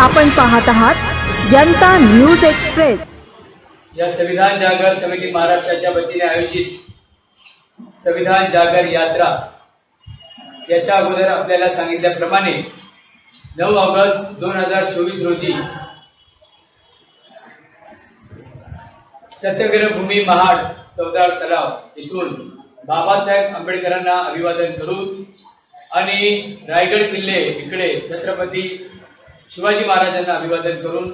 आपण पाहत आहात जनता न्यूज एक्सप्रेस. या संविधान जागर समिती महाराष्ट्राच्या वतीने आयोजित संविधान जागर यात्रा. याच्या अगोदर आपल्याला सांगितल्याप्रमाणे नऊ ऑगस्ट दोन हजार चोवीस रोजी सत्यग्रहभूमी महाड चौदार तलाव इथून बाबासाहेब आंबेडकरांना अभिवादन करून आणि रायगड किल्ले इकडे छत्रपती शिवाजी महाराजांना अभिवादन करून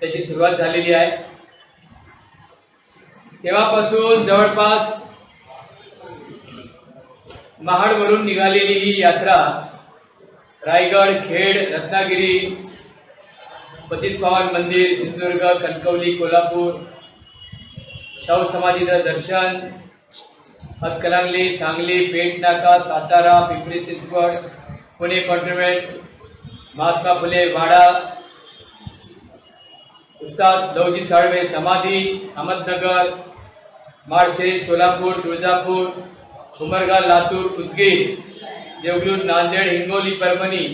त्याची सुरुवात झालेली आहे. तेव्हापासून जवळपास महाडवरून निघालेली ही यात्रा रायगड खेड रत्नागिरी पतित पावन मंदिर सिंधुदुर्ग कणकवली कोल्हापूर शाहू समाधीचं दर्शन हतकलांगली सांगली पेठ नाका सातारा पिंपरी चिंचवड पुणे कॉन्टिनेंट महात्मा फुले वाडा उस्ताद लवजी साळवे समाधी अहमदनगर माळशेरी सोलापूर तुळजापूर उमरगा लातूर उदगीर देवगलूर नांदेड हिंगोली परभणी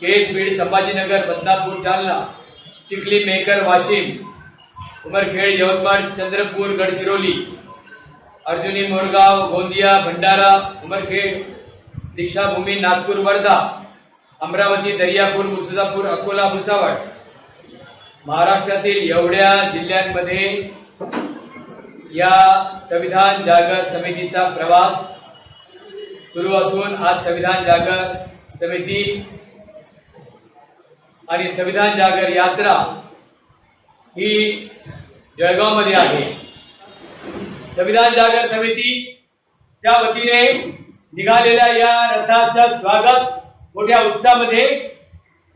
केस बीड संभाजीनगर बदनापूर जालना चिखली मेकर वाशिम उमरखेड यवतमाळ चंद्रपूर गडचिरोली अर्जुनी मोरगाव गोंदिया भंडारा उमरखेड दीक्षाभूमी नागपूर वर्धा अमरावती दर्यापूर मुर्तुजापूर अकोला भुसावळ. महाराष्ट्रातील एवढ्या जिल्ह्यांमध्ये या संविधान जागर समितीचा प्रवास सुरू असून आज संविधान जागर समिती आणि संविधान जागर यात्रा ही जळगावमध्ये आहे. संविधान जागर समितीच्या वतीने निघालेल्या या रथाचं स्वागत मोठ्या उत्साहामध्ये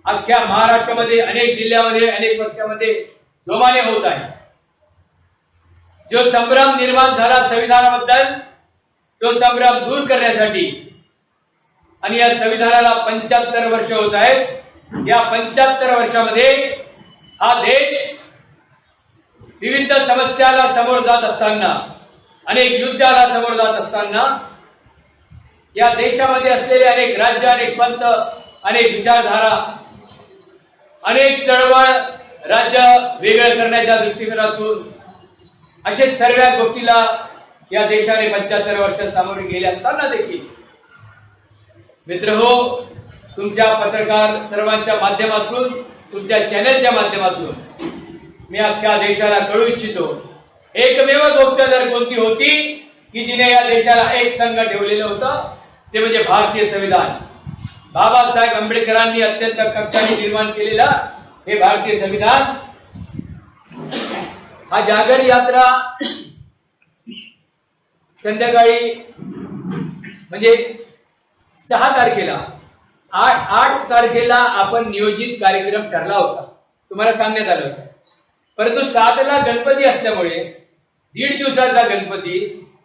अख्ख्या महाराष्ट्रामध्ये अनेक जिल्ह्यामध्ये अनेक वस्त्यामध्ये जोमाने होत आहे. जो संभ्रम निर्माण झाला संविधानाबद्दल तो संभ्रम दूर करण्यासाठी आणि या संविधानाला पंच्याहत्तर वर्ष होत आहेत या पंच्याहत्तर वर्षामध्ये हा देश विविध समस्याला समोर जात असताना अनेक युद्धाला समोर जात असताना या देशामध्ये असलेले अनेक राज्य अनेक पंत अनेक विचारधारा अनेक चळवळ राज्य वेगळं करण्याच्या दृष्टिकोनातून असे सर्व गोष्टीला या देशाने पंच्याहत्तर वर्ष सामोरे गेले असताना देखील. मित्र हो तुमच्या पत्रकार सर्वांच्या माध्यमातून तुमच्या चॅनलच्या माध्यमातून मी अख्ख्या देशाला कळू इच्छितो एकमेव गोष्ट जर कोणती होती की जिने या देशाला एक संघ ठेवलेलं होतं ते म्हणजे भारतीय संविधान. बाबासाहेब आंबेडकरांनी अत्यंत कक्षाने निर्माण केलेलं हे भारतीय संविधान. हा जागर यात्रा संध्याकाळी म्हणजे सहा तारखेला आठ आठ तारखेला आपण नियोजित कार्यक्रम ठरला होता. तुम्हाला सांगण्यात आलं होतं. परंतु सातला गणपती असल्यामुळे दीड दिवसाचा गणपती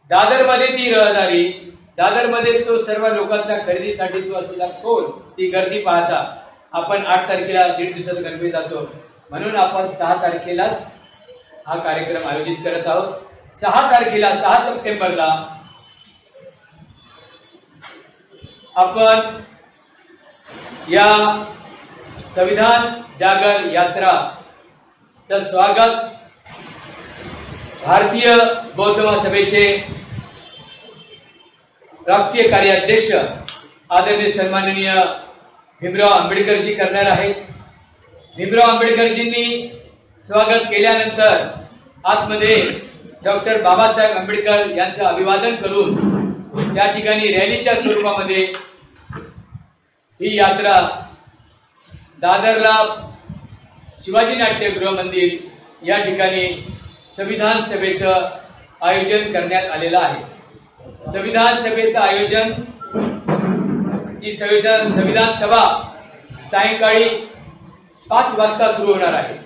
दादरमध्ये ती रहदारी दादरमध्ये तो सर्व लोकांचा खरेदीसाठी तो असलेला खोल ती गर्दी पाहता. आपण आठ तारखेला दीड दिवसात गणपती जातो. म्हणून आपण सहा तारखेलाच हा कार्यक्रम आयोजित करत आहोत. सहा तारखेला सहा सप्टेंबरला आपण या संविधान जागर यात्रा स्वागत भारतीय बौद्ध सभेचे राष्ट्रीय कार्याध्यक्ष आदरणीय सन्माननीय भीमराव आंबेडकरजी करणार आहेत. भीमराव आंबेडकरजींनी स्वागत केल्यानंतर आतमध्ये डॉक्टर बाबासाहेब आंबेडकर यांचं अभिवादन करून या ठिकाणी रॅलीच्या स्वरूपामध्ये ही यात्रा दादरला शिवाजी नाट्यगृह मंदिर या ठिकाणी संविधान सभेचं आयोजन करण्यात आलेलं आहे. संविधान सभेचं आयोजन. ही संविधान संविधान सभा सायंकाळी पाच वाजता सुरू होणार आहे.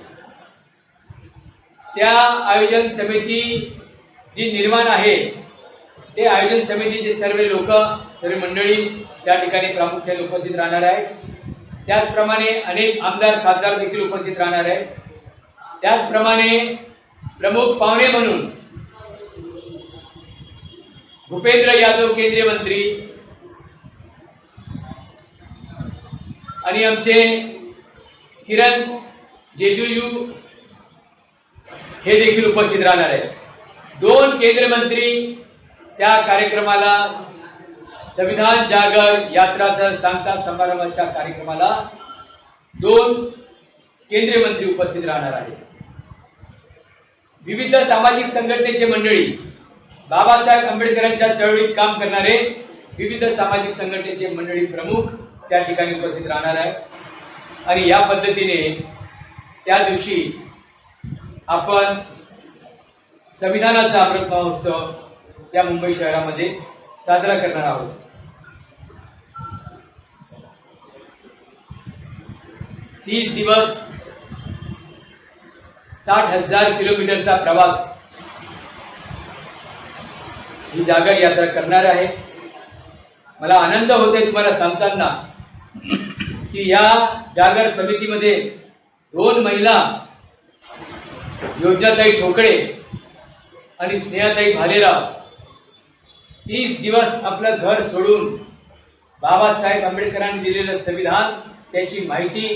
त्या आयोजन समिती जी निर्माण आहे ते आयोजन समितीचे सर्व लोक सर्व मंडळी त्या ठिकाणी प्रामुख्याने उपस्थित राहणार आहे त्याचप्रमाणे अनेक आमदार खासदार देखील उपस्थित राहणार आहेत. त्याचप्रमाणे प्रमुख पाहुणे म्हणून भूपेंद्र यादव केंद्रीय मंत्री. आणि आमचे किरण जेजुयू हे देखील उपस्थित राहणार आहेत. दोन केंद्रीय मंत्री त्या कार्यक्रमाला संविधान जागर यात्राचं सांगता समारंभाच्या कार्यक्रमाला दोन केंद्रीय मंत्री उपस्थित राहणार आहेत. विविध सामाजिक संघटनेचे मंडळी बाबासाहेब आंबेडकरांच्या चळवळीत काम करणारे विविध सामाजिक संघटनेचे मंडळी प्रमुख त्या ठिकाणी उपस्थित राहणार आहे आणि या पद्धतीने त्या दिवशी आपण संविधानाचा अमृत महोत्सव या मुंबई शहरामध्ये साजरा करणार आहोत. तीस दिवस साठ हजार किलोमीटरचा प्रवास ही जागर यात्रा करणार आहे. मला आनंद होते तुम्हाला सांगताना की या जागर समितीमध्ये दोन महिला योजनाताई ठोकळे आणि स्नेहाताई भालेराव तीस दिवस आपलं घर सोडून बाबासाहेब आंबेडकरांनी दिलेलं संविधान त्याची माहिती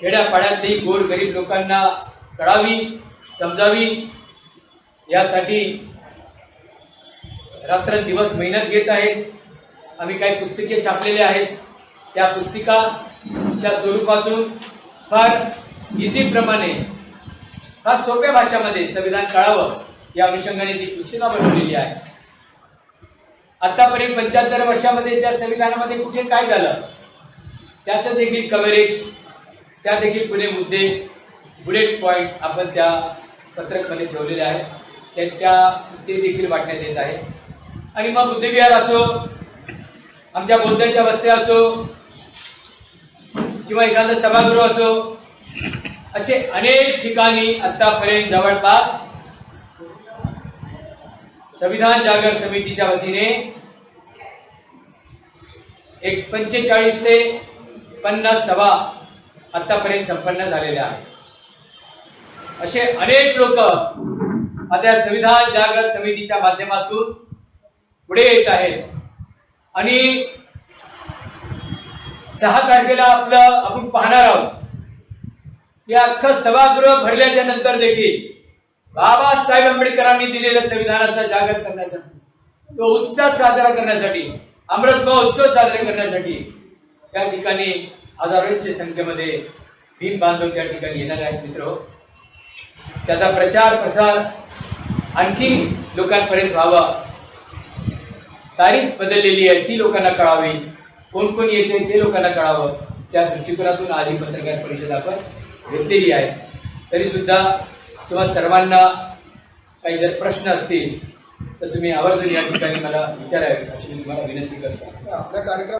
खेड्यापाड्यातही गोरगरीब लोकांना कळावी समजावी यासाठी रात्रंदिवस मेहनत घेत आहेत. आम्ही काही पुस्तके छापलेले आहेत. त्या पुस्तिकाच्या स्वरूपातून फार इझीप्रमाणे फार सोप्या भाषामध्ये संविधान कळावं या अनुषंगाने ती पुस्तिका बनवलेली आहे. आत्तापर्यंत पंच्याहत्तर वर्षामध्ये त्या संविधानामध्ये कुठे काय झालं? त्याचं देखील कव्हरेज त्या देखील पुणे मुद्दे बुलेट पॉईंट आपण त्या पत्रकमध्ये ठेवलेले आहेत. त्या त्या ते देखील वाटण्यात येत आहे. आणि मग बुद्धविहार असो आमच्या बौद्धांच्या वस्त्या असो किंवा एखादं सभागृह असो असे अनेक ठिकाणी आतापर्यंत जवळपास संविधान जागर समितीच्या वतीने एक पंचेचाळीस ते पन्नास सभा आतापर्यंत संपन्न झालेल्या आहेत. असे अनेक लोक आता संविधान जागर समितीच्या माध्यमातून पुढे येत आहेत आणि सहा तारखेला आपलं आपण पाहणार आहोत. की अख्खं सभागृह भरल्याच्या नंतर देखील बाबासाहेब आंबेडकरांनी दिलेल्या संविधानाचा जागर करण्याचा तो उत्साह साजरा करण्यासाठी अमृत महोत्सव साजरे करण्यासाठी त्या ठिकाणी हजारोंच्या संख्येमध्ये भीम बांधव त्या ठिकाणी येणार आहेत मित्र. त्याचा प्रचार प्रसार आणखी लोकांपर्यंत व्हावा. तारीख बदललेली आहे ती लोकांना कळावी. कोण कोण येते ते लोकांना कळावं. त्या दृष्टिकोनातून आधी पत्रकार परिषद आपण घेतलेली आहे. तरी सुद्धा तुम्हा सर्वांना काही जर प्रश्न असतील तर तुम्ही आवर्जून या ठिकाणी मला विचारावे अशी मी तुम्हाला विनंती करतो. आपल्या कार्यक्रम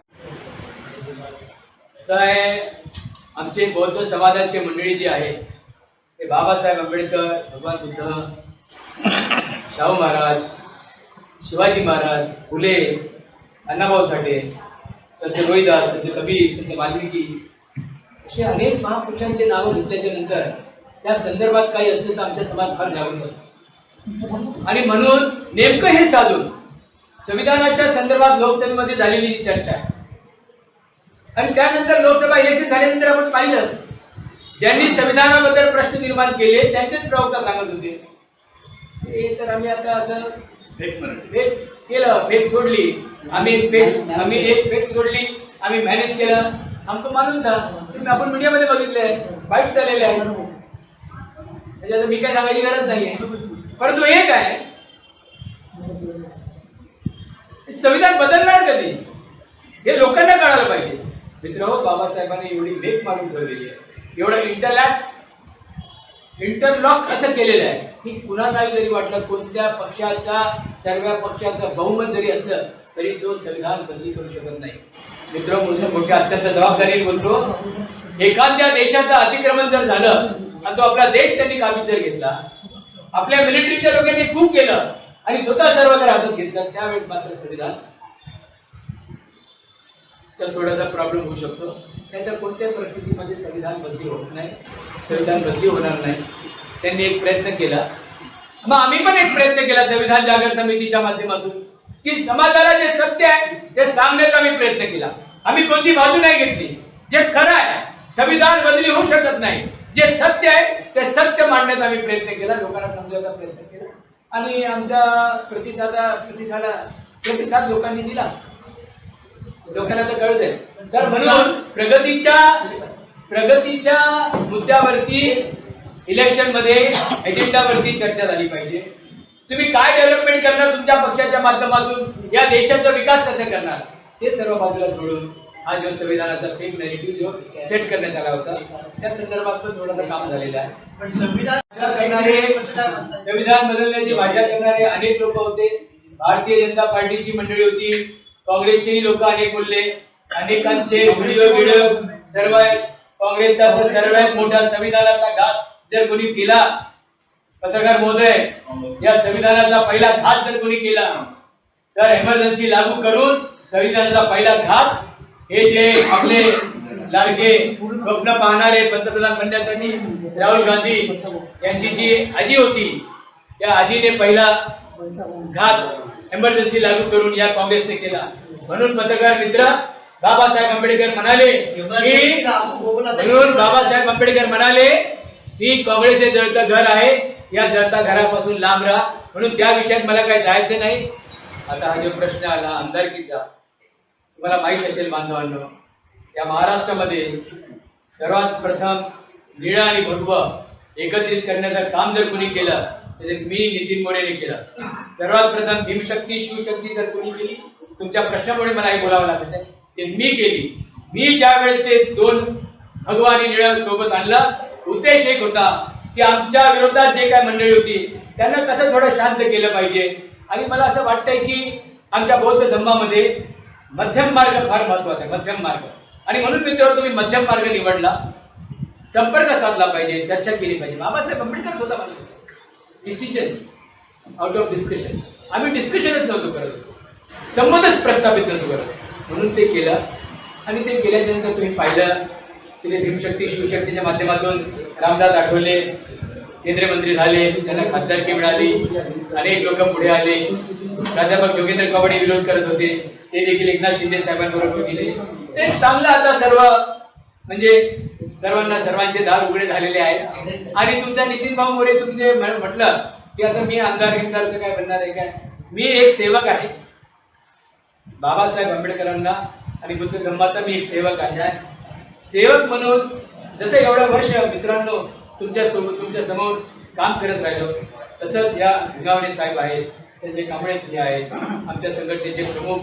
असं आहे आमचे बौद्ध समाजाचे मंडळी जी आहे ते बाबासाहेब आंबेडकर भगवान बुद्ध शाहू महाराज शिवाजी महाराज फुले अण्णाभाऊ साठे संत रोहिदास संत कबीर संत वाल्मिकी असे अनेक महापुरुषांचे नावं घेतल्याच्या नंतर त्या संदर्भात काही असतं तर आमच्या समाज फार जागृत होतो. आणि म्हणून नेमकं हे साधून संविधानाच्या संदर्भात लोकसभेमध्ये झालेली जी चर्चा आहे आणि त्यानंतर लोकसभा इलेक्शन झाल्यानंतर आपण पाहिलं ज्यांनी संविधानाबद्दल प्रश्न निर्माण केले त्यांचेच प्रवक्ता सांगत होते. हे तर आम्ही आता असं केलं फेक सोडली. आम्ही फेक आम्ही एक फेक सोडली आम्ही मॅनेज केलं. आमचं मानून था तुम्ही आपण मीडियामध्ये बघितले वाईट झालेले आहे त्याच्यात मी काय सांगायची गरज नाहीये. परंतु एक आहे संविधान बदलणार कधी? हे लोकांना कळायला पाहिजे. मित्र बाबासाहेबांनी एवढी वेग मारून ठेवलेली आहे. एवढं इंटरलॅक्ट इंटरलॉक असं केलेलं आहे. की कुणालाही जरी वाटलं कोणत्या पक्षाचा सर्व पक्षाचं बहुमत जरी असलं तरी तो संविधान बदली करू शकत नाही. मित्र मोठ्या मोठ्या अत्यंत जबाबदारी बोलतो. एखाद्या देशाचं अतिक्रमण जर झालं आणि तो आपला देश त्यांनी काबीज जर घेतला आपल्या मिलिटरीच्या लोकांनी खूप केलं आणि स्वतः सर्व जर हातात घेतलं त्यावेळेस मात्र संविधान थोडासा प्रॉब्लेम होऊ शकतो. नाहीतर कोणत्याही परिस्थितीमध्ये संविधान बदली होत नाही. संविधान बदली होणार नाही. त्यांनी एक प्रयत्न केला. मग आम्ही पण एक प्रयत्न केला संविधान जागर समितीच्या माध्यमातून. की समाजाला जे सत्य आहे ते सांगण्याचा आम्ही प्रयत्न केला. आम्ही कोणती बाजू नाही घेतली. जे खरं आहे संविधान बदली होऊ शकत नाही. जे सत्य आहे ते सत्य मांडण्याचा आम्ही प्रयत्न केला. लोकांना समजवायचा प्रयत्न केला. आणि आमच्या प्रतिसादा प्रतिसादा प्रतिसाद लोकांनी दिला. लोकांना तर कळत आहे तर म्हणून प्रगतीच्या प्रगतीच्या मुद्द्यावरती इलेक्शनमध्ये एजेंडावरती चर्चा झाली पाहिजे. तुम्ही काय डेव्हलपमेंट करणार तुमच्या पक्षाच्या माध्यमातून? या देशाचा विकास कसा करणार? हे सर्व बाजूला सोडून हा जो संविधानाचा फेक नेरेटिव्ह जो सेट करण्यात आला होता त्या संदर्भात पण थोडंसं काम झालेलं आहे. पण संविधान करणारे संविधान बदलण्याची भाषा करणारे अनेक लोक होते. भारतीय जनता पार्टीची मंडळी होती. काँग्रेसचेही लोक अनेक बोलले. अनेकांचे व्हिडिओ व्हिडिओ सर्व काँग्रेसचा तर सर्वात मोठा संविधानाचा घात जर कोणी केला पत्रकार महोदय या संविधानाचा पहिला घात जर कोणी केला तर एमर्जन्सी लागू करून संविधानाचा पहिला घात हे जे आपले लाडके स्वप्न पाहणारे पंतप्रधान बनण्यासाठी राहुल गांधी यांची जी आजी होती त्या आजीने पहिला घात एमर्जन्सी लागू करून या काँग्रेसने केला. म्हणून पत्रकार मित्र बाबासाहेब आंबेडकर म्हणाले की म्हणून बाबासाहेब आंबेडकर म्हणाले की काँग्रेसचे जळतं घर आहे या जळता घरापासून लांब राहा. म्हणून त्या विषयात मला काही जायचं नाही. आता हा जो प्रश्न आला आमदारकीचा तुम्हाला माहीत असेल बांधवांनो या महाराष्ट्रामध्ये सर्वात प्रथम निळं आणि भगवं एकत्रित करण्याचं काम जर कोणी केलं तर मी नितीन मोरेने केलं. सर्वात प्रथम भीमशक्ती शिवशक्ती जर कोणी केली तुमच्या प्रश्नामुळे मला हे बोलावं लागत आहे. ते मी केली. मी ज्यावेळेस ते दोन भगवानी आणि सोबत आणलं उद्देश एक होता की आमच्या विरोधात जे काय मंडळी होती त्यांना कसं थोडं शांत केलं पाहिजे. आणि मला असं वाटतंय की आमच्या बौद्ध धर्मामध्ये मध्यम मार्ग फार महत्त्वाचा आहे मध्यम मार्ग. आणि म्हणून मी तेव्हा तुम्ही मध्यम मार्ग निवडला. संपर्क साधला पाहिजे चर्चा केली पाहिजे. बाबासाहेब आंबेडकर स्वतः म्हणले डिसिजन आउट ऑफ डिस्कशन आम्ही डिस्कशनच नव्हतो करत. संबंधच प्रस्थापित नव्हतो करत. म्हणून ते केलं. आणि ते केल्याच्यानंतर तुम्ही पाहिलं की ते भीमशक्ती शिवशक्तीच्या माध्यमातून रामदास आठवले केंद्रीय मंत्री झाले त्यांना खासदारकी मिळाली अनेक लोक पुढे आले. प्राध्यापक जोगेंद्र कवाडे विरोध करत होते. ते देखील एकनाथ शिंदे साहेबांबरोबर गेले ते चांगलं आता सर्व म्हणजे सर्वांना सर्वांचे दार उघडे झालेले आहेत. आणि तुमचा नितीन भाऊ मोरे तुम्ही म्हटलं की आता मी आमदार बिमदारचं काय बनणार आहे काय? मी एक सेवक आहे. बाबासाहेब आंबेडकरांना आणि बुद्ध धर्माचा मी एक सेवक आहे. सेवक म्हणून जसं एवढं वर्ष मित्रांनो तुमच्यासोबत तुमच्यासमोर काम करत राहिलो तसंच या भिगावणे साहेब आहेत संजय कांबळे जे आहेत आमच्या संघटनेचे प्रमुख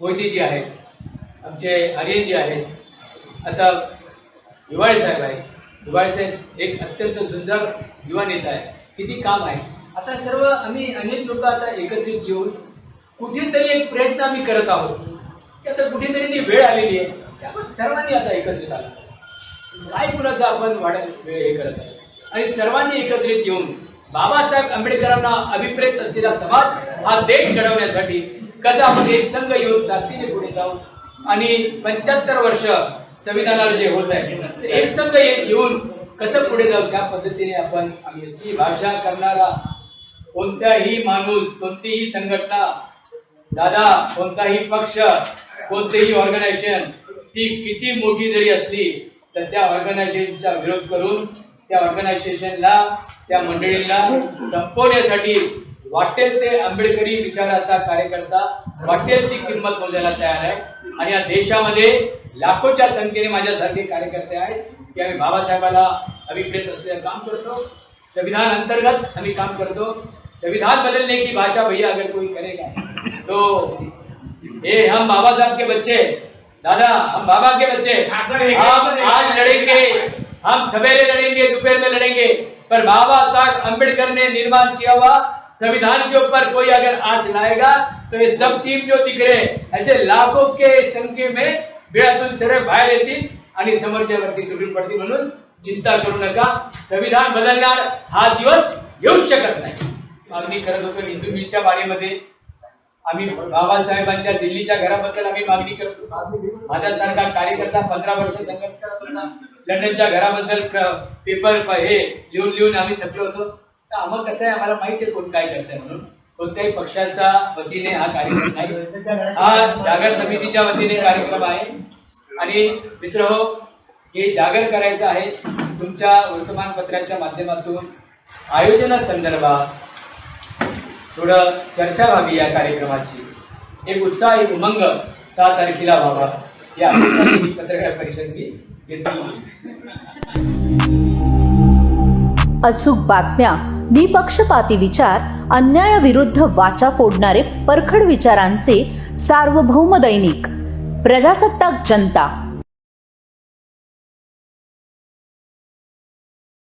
मोहितीजी आहेत आमचे आर्यनजी आहेत आता हिवाळे साहेब आहेत. हिवाळे साहेब एक अत्यंत झुंजार युवा नेता आहे. किती काम आहे. आता सर्व आम्ही अनेक लोक आता एकत्रित येऊन कुठेतरी एक प्रयत्न आम्ही करत आहोत. की आता कुठेतरी ती वेळ आलेली आहे. त्यामुळे सर्वांनी आता एकत्रित आला काय कुणाचं आपण वाढत वेळ हे करत आहे आणि सर्वांनी एकत्रित येऊन बाबासाहेब आंबेडकरांना अभिप्रेत असलेला समाज हा देश घडवण्यासाठी कसं आपण एक संघ येऊन ताकदीने पुढे जाऊ आणि पंच्याहत्तर वर्ष संविधानाला जे होत आहे एक संघ येऊन कसं पुढे जाऊ? त्या पद्धतीने आपण आम्ही ही भाषा करणारा कोणत्याही माणूस कोणतीही संघटना दादा कोणताही पक्ष कोणतेही ऑर्गनायझेशन ती किती मोठी जरी असली तर त्या ऑर्गनायझेशनचा विरोध करून त्या ऑर्गनायझेशनला त्या मंडळींना संपवण्यासाठी वाटेल ते आंबेडकरी विचाराचा कार्यकर्ता वाटेल ती किंमत मोजायला तयार आहे. आणि या देशामध्ये लाखोच्या संख्येने माझ्यासारखे कार्यकर्ते आहेत की आम्ही बाबासाहेबाला अभिप्रेत असलेलं काम करतो. संविधान अंतर्गत आम्ही काम करतो. संविधान बदलने की भाषा भैया अगर कोई करेगा। तो ये हम बाबा साहब के बच्चे दादा हम बाबा के बच्चे। हम आज लड़ेंगे हम सवेरे लड़ेंगे दोपहर में लड़ेंगे पर बाबा साहब अम्बेडकर ने निर्माण किया हुआ संविधान के ऊपर कोई अगर आंच लाएगा तो ये सब टीम जो दिख रहे ऐसे लाखों के संख्ये में बिळातून सरळ बाहेर येतील आणि समोरच्या वरती तुटून पडतील म्हणून चिंता करू नका। संविधान बदलणार हा दिवस येऊच शकत नाही। मागणी करत होतो हिंदू मिलच्या बारेमध्ये आम्ही बाबासाहेबांच्या दिल्लीच्या घराबद्दल आम्ही मागणी करतो. माझ्यासारखा कार्यकर्ता पंधरा वर्ष संघर्ष करत होता. लंडनच्या घराबद्दल पेपर हे लिहून लिहून आम्ही थकलो होतो. तर आम्हाला कसं आहे आम्हाला माहिती आहे कोण काय करतंय म्हणून. कोणत्याही पक्षाच्या वतीने हा कार्यक्रम नाही. हा जागर समितीच्या वतीने कार्यक्रम आहे. आणि मित्र हो हे जागर करायचं आहे तुमच्या वर्तमानपत्राच्या माध्यमातून. आयोजना संदर्भात थोडं चर्चा व्हावी या कार्यक्रमाची. एक उत्साह एक उमंग सहा तारखेला व्हावा. या पत्रकार परिषद मी घेतली. अचूक बातम्या निपक्षपाती विचार अन्यायाविरुद्ध वाचा फोडणारे परखड विचारांचे सार्वभौम दैनिक प्रजासत्ताक जनता.